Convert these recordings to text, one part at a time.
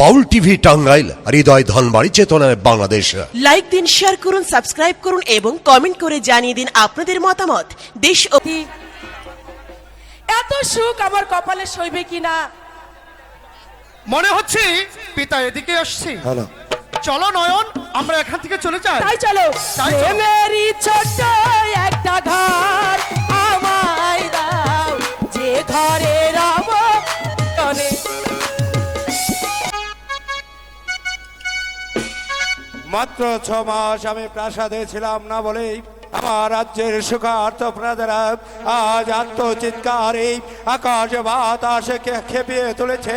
বাউল TV Tangail Hridoy Dhanbari চেতনায় Bangladesh. Like দিন share করুন সাবস্ক্রাইব করুন এবং কমেন্ট করে জানিয়ে দিন আপনাদের মতামত। দেশ এত সুখ আমার কপালে সইবে কিনা? মনে হচ্ছে পিতা এদিকে আসছে। হ্যালো। চলো নয়ন আমরা এখান থেকে চলে যাই। তাই চলো। তাই চলো। মেরি ছোট্ট একটা ঘর আমায় দাও। যে ঘরে মাত্র ছ মাস আমি প্রাসাদে ছিলাম না বলেই আমার রাজ্যের সুখার্থ প্রজারা আজ আত্মচিৎকারে আকাশ বাতাসে খেপিয়ে তুলেছে।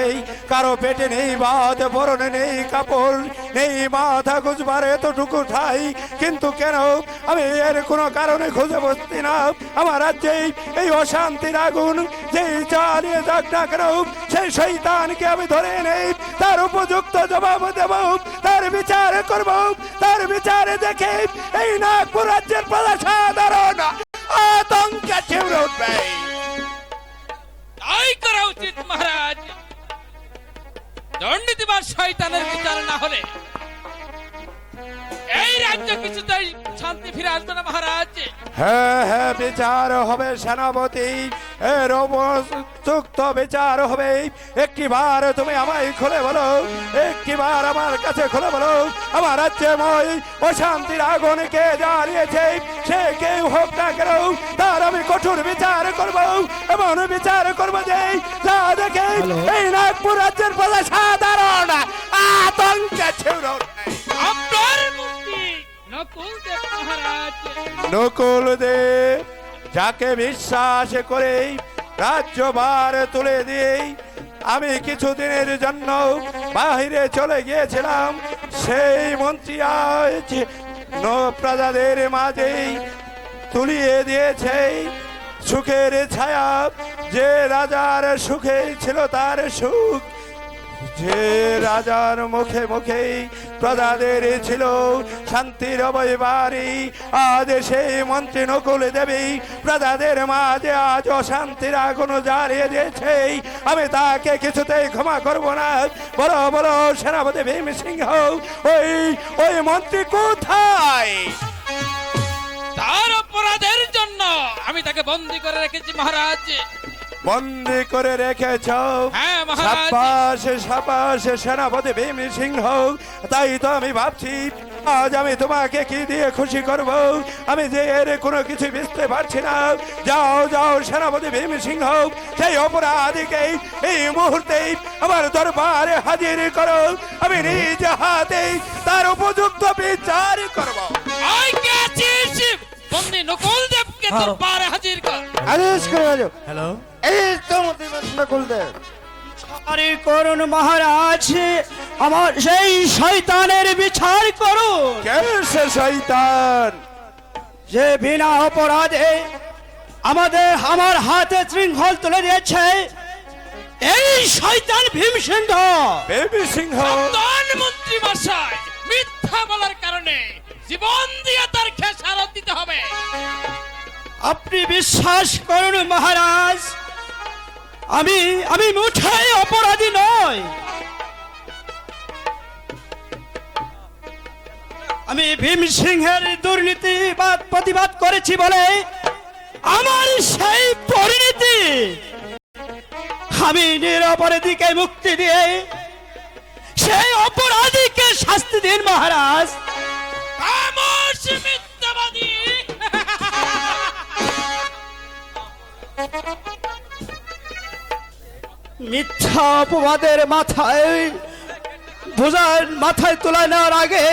কারও পেটে নেই বাদ পরনে নেই কাপড়, নেই মাথা গুজবার এতটুকু ঠাই। কিন্তু কেন আমি এর কোনো কারণে খুঁজে বসছি না? আমার রাজ্যে এই অশান্তির আগুন, যেই চালিয়ে যাক না কেন, সেই শৈতানকে আমি ধরে নেই। তার উপযুক্ত জবাব দেব, তার বিচার করব, তার বিচারে দেখে এই নাগপুর রাজ্যের প্রজা সাধারণ। আতঙ্কে ছিউড়ে উঠবে। তাই করা উচিত মহারাজ। দণ্ড দিবার শয়তানের বিচার না হলে এই রাজ্য কিছুতেই শান্তি ফিরে আসবে না মহারাজ। হ্যাঁ হ্যাঁ বিচার হবে সেনাপতি। এর উপযুক্ত বিচার হবে। একটি বার তুমি আমায় খুলে বলো। একটি বার আমার কাছে খুলে বলো। আমার রাজ্যে মই অশান্তির আগুনকে জ্বালিয়েছে। সে কেউ হোক না কেন তার আমি কঠোর বিচার করব। এমন বিচার করব যে যা দেখে এই নাগপুর রাজ্যের প্রজা সাধারণ আতঙ্কে মুক্তি নকুল দেব মহারাজ। নকুল দে যাকে বিশ্বাস করে রাজ্যভার তুলে দিয়েই আমি কিছুদিনের জন্য বাহিরে চলে গিয়েছিলাম, সেই মন্ত্রী আজ প্রজাদের মাঝেই তুলিয়ে দিয়েছে। সুখের ছায়া, যে রাজার সুখে ছিল তার সুখ যে রাজার মুখে মুখে প্রজাদের ছিল শান্তির অবয়বারী, আজ সেই মন্ত্রী নকুল দেবী প্রজাদের মাঝে আজ অশান্তির আগুন জ্বালিয়ে দিয়েছে। আমি তাকে কিছুতেই ক্ষমা করব না। বড় বড় সেনাপতি ভীম সিংহ ওই ওই মন্ত্রী কোথায়? তার অপরাধের জন্য আমি তাকে বন্দি করে রেখেছি মহারাজ। বন্দি করে রেখেছ হ্যাঁ, মহারাজ। সাবাস সাবাস সেনাপতি ভীম সিংহ তাই তো আমি ভাবছি আজ আমি তোমাকে কি দিয়ে খুশি করব? আমি যে এর কোনো কিছু বুঝতে পারছি না। যাও যাও সেনাপতি ভীম সিংহ সেই অপরাধীকে এই মুহূর্তেই আমার দরবারে হাজির করো। আমি নিজ হাতে তার উপযুক্ত বিচার করব। বন্দি নকুল দেবকে তোর পারে হাজির কর। আদেশ করে হ্যালো। এই তো নকুল করুন মহারাজ আমার সেই শয়তানের বিচার করুন। কে সে শয়তান? যে বিনা অপরাধে আমাদের আমার হাতে শৃঙ্খল তুলে দিয়েছে এই শয়তান ভীম সিংহ ভীম সিংহ প্রধানমন্ত্রী মশাই মিথ্যা বলার কারণে জীবন দিয়ে তার খেসারত দিতে হবে। আপনি বিশ্বাস করুন মহারাজ আমি আমি মুঠাই অপরাধী নয় আমি ভীম সিংহের দুর্নীতিবাদ প্রতিবাদ করেছি বলে আমার সেই পরিণতি। আমি নিরপরাধীকে মুক্তি দিয়ে সেই অপরাধীকে শাস্তি দিন মহারাজ। মিথ্যা অপবাদের মাথায় বোঝার মাথায় তোলা নেওয়ার আগে,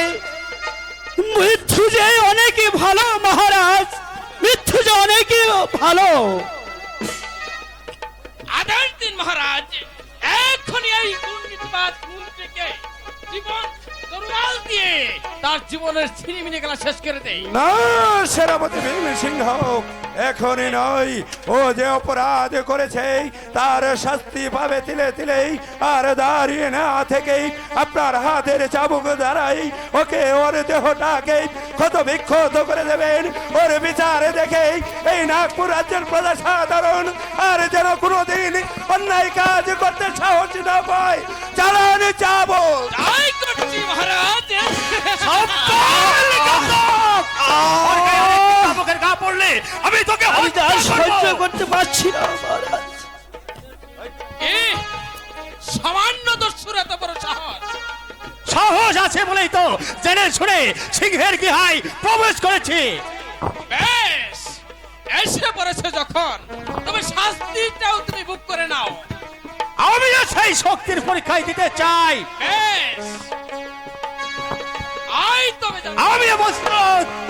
মৃত্যু যে অনেকে ভালো, মহারাজ, মৃত্যু যে অনেকে ভালো। আদার দিন মহারাজ এখনই এই দুর্নীতিবাদ জীবন তরোয়াল দিয়ে তার জীবনের ছিনিমিনি গেলা শেষ করে দেই। না সেনাপতি ভীম সিংহ এখনই নয়। ও যে অপরাধ করেছে তার শাস্তি পাবে তিলে তিলেই। আর দাঁড়িয়ে না থেকেই আপনার হাতের চাবুক দ্বারাই ওকে ওর দেহটাকে ক্ষত বিক্ষত করে দেবেন। ওর বিচারে দেখে এই নাগপুর রাজ্যের প্রজা সাধারণ আর যেন কোনোদিন অন্যায় কাজ করতে সাহস না পায়। চালান সামান্য দস্যুর সাহস আছে বলেই তো জেনে শুনে সিংহের গৃহায় প্রবেশ করেছি বেশ এসে যখন তবে শাস্তিটাও তুমি বুক করে নাও আমিও সেই শক্তির পরীক্ষায় দিতে চাই বেশ তবে যাও।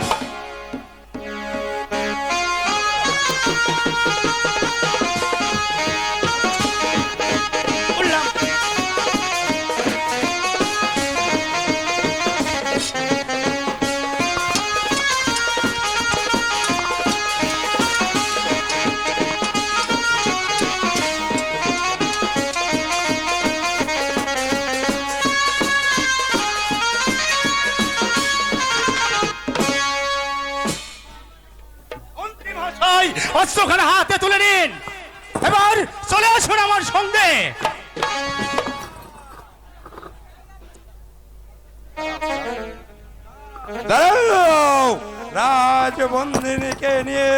অস্ত্রখানা হাতে তুলে নিন। এবার চলে আসুন আমার সঙ্গে। রাজবন্দিনীকে নিয়ে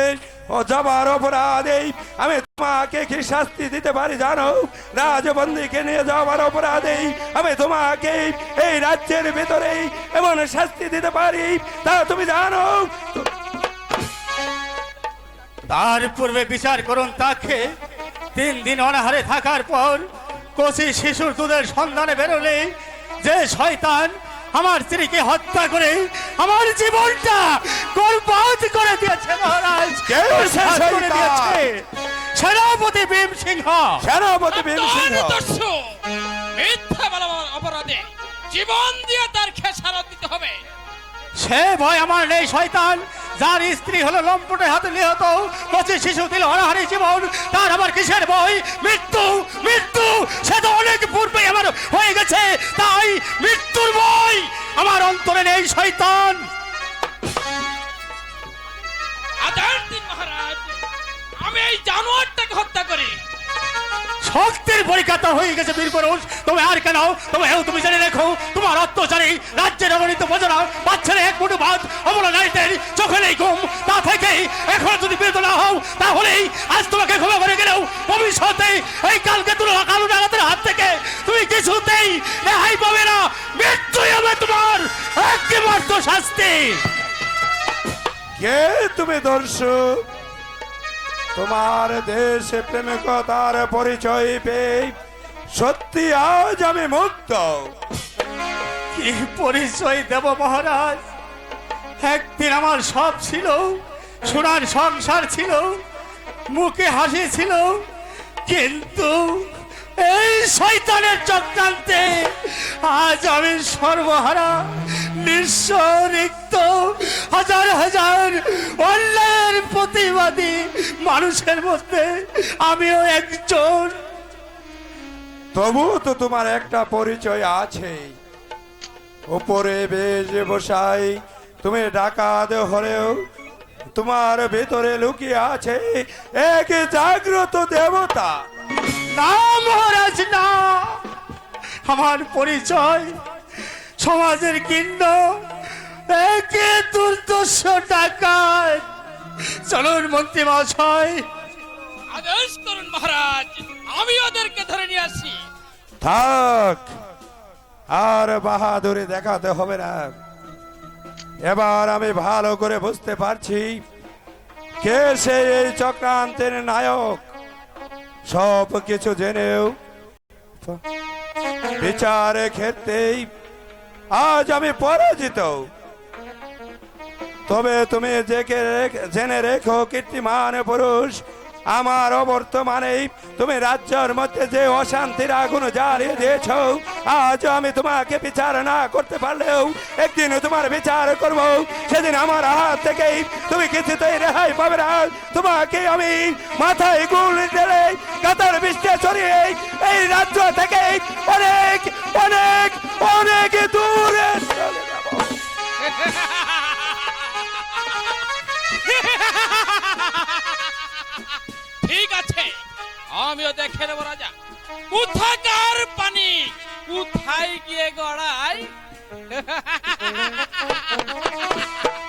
ও যাবার অপরাধেই আমি তোমাকে কি শাস্তি দিতে পারি জানো? রাজবন্দিকে নিয়ে যাওয়ার অপরাধেই আমি তোমাকে এই রাজ্যের ভিতরেই এমন শাস্তি দিতে পারি। তা তুমি জানো? তার পূর্বে বিচার করুন তাকে। তিন দিন অনাহারে থাকার পর কচি শিশুর দুধের সন্ধানে বেরোলে যে শয়তান আমার স্ত্রীকে হত্যা করে আমার জীবনটা বরবাদ করে দিয়েছে মহারাজ। করে দিয়েছে সেনাপতি ভীম সিংহ। সেনাপতি ভীম সিংহ। মিথ্যা বলার অপরাধে জীবন দিয়ে তার খেসারত দিতে হবে। সে ভয় আমার নেই শয়তান। যার স্ত্রী হলো লম্পটের হাতে নিহত কচি শিশু দিল অনাহারি জীবন, তার আমার কিসের ভয় মৃত্যু মৃত্যু, সে তো অনেক পূর্বে আমার হয়ে গেছে, তাই মৃত্যুর বই আমার অন্তরে নেই, শয়তান। আমি এই জানোয়ারটাকে হত্যা করি। শক্তির পরীক্ষা হয়ে গেছে বীর পুরুষ। তুমি আর কেন? তুমি হেউ, তুমি জেনে রেখো। তোমার অত্যাচারী রাজ্যের অগণিত বোঝনা পাচ্ছে এক মুঠো ভাত। অমলা নারীদের চোখে নেই ঘুম। তা থেকেই এখন যদি বিরত না হও, তাহলেই আজ তোমাকে ক্ষমা করে গেলেও ভবিষ্যতে এই কালকে তুলো কালো ডাকাতের হাত থেকে। তুমি কিছুতেই রেহাই পাবে না। মৃত্যুই হবে তোমার একমাত্র শাস্তি। কে তুমি দর্শক? তোমার দেশ প্রেমিকতার পরিচয় পেয়ে সত্যি আজ আমি মুক্ত কি পরিচয় দেব মহারাজ? একদিন আমার সব ছিল, সোনার সংসার ছিল, মুখে হাসি ছিল, কিন্তু এই শয়তানের চক্রান্তে আজ আমি সর্বহারা, নিঃস্ব রিক্ত হাজার হাজার অন্যায়ের প্রতিবাদী মানুষের মধ্যে আমিও একজন। তবু তো তোমার একটা পরিচয় আছে। উপরে বেশ বসাই তুমি ডাকাত হলেও তোমার ভেতরে লুকিয়ে আছে এক জাগ্রত দেবতা। না মহারাজ না আমার পরিচয় সমাজের কিন্ন একে দুর্দর্শ ডাকাত চলুন মন্ত্রী মহাশয়। আদেশ করুন মহারাজ আমি ওদেরকে ধরে নিয়ে আসি থাক আর বাহাদুরি দেখাতে হবে না। এবার আমি ভালো করে বুঝতে পারছি কে সে এই চক্রান্তের নায়ক। সব কিছু জেনেও বিচারে ক্ষেত্রেই আজ আমি পরাজিত। তবে তুমি জেকে জেনে রেখো, কীর্তিমান পুরুষ, আমার অবর্তমানে তুমি রাজ্যের মধ্যে যে অশান্তির আগুন জ্বালিয়ে দিয়েছ আজ আমি তোমাকে বিচার না করতে পারলেও একদিন তোমার বিচার করব। সেদিন আমার হাত থেকেই তুমি কিছুতেই রেহাই পাবে না। তোমাকে আমি মাথায় গুল দিলে কাতার বৃষ্টি ছড়িয়ে এই রাজ্য থেকে অনেক অনেক অনেক দূরে দেখে নেব রাজা কোথাকার পানি? কোথায় গিয়ে গড়ায়?